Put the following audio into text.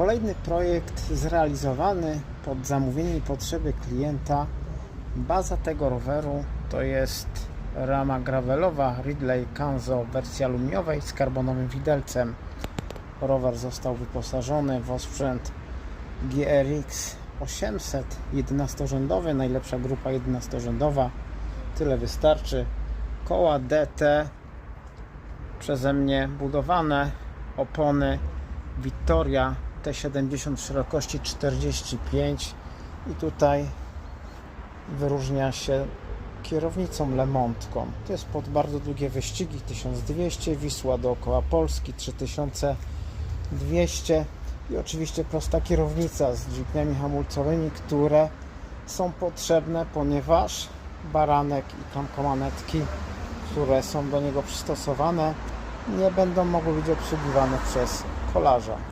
Kolejny projekt zrealizowany pod zamówienie i potrzeby klienta. Baza tego roweru to jest rama gravelowa Ridley Kanzo w wersji aluminiowej z karbonowym widelcem. Rower został wyposażony w osprzęt GRX 800 11-rzędowy, najlepsza grupa 11-rzędowa. Tyle wystarczy. Koła DT przeze mnie budowane, opony Victoria T70 szerokości 45 i tutaj wyróżnia się kierownicą lemontką. To jest pod bardzo długie wyścigi 1200, Wisła dookoła Polski 3200 i oczywiście prosta kierownica z dźwigniami hamulcowymi, które są potrzebne, ponieważ baranek i klamkomanetki, które są do niego przystosowane, nie będą mogły być obsługiwane przez kolarza.